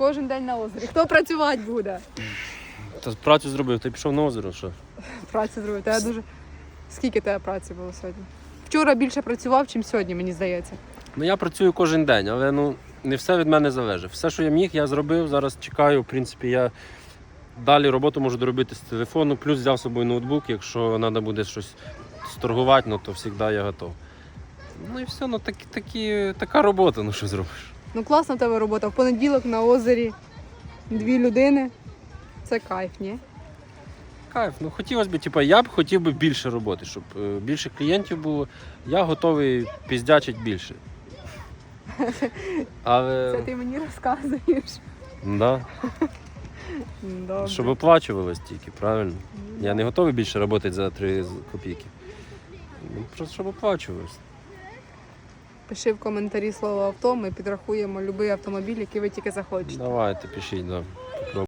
Кожен день на озері. Хто працювати буде? Та працю зробив, ти пішов на озеро, що? Працю зробити. Тебе дуже. Скільки тебе праці було сьогодні? Вчора більше працював, ніж сьогодні, мені здається. Ну я працюю кожен день, але ну не все від мене залежить. Все, що я міг, я зробив. Зараз чекаю. В принципі, я далі роботу можу доробити з телефону, плюс взяв з собою ноутбук. Якщо треба буде щось сторгувати, ну то завжди я готов. Ну і все, ну такі, такі, така робота, ну що зробиш. Ну класна в тебе робота. В понеділок на озері дві людини. Це кайф, ні? Кайф, ну хотілося б, типу, я б хотів би більше роботи, щоб е, більше клієнтів було. Я готовий піздячити більше. Але Це ти мені розказуєш. да, Добре. щоб оплачувалось тільки, правильно? Я не готовий більше працювати за 3 копійки. Ну, Просто щоб оплачувалось. Пиши в коментарі слово авто, ми підрахуємо будь-який автомобіль, який ви тільки захочете. Давайте, пишіть, да.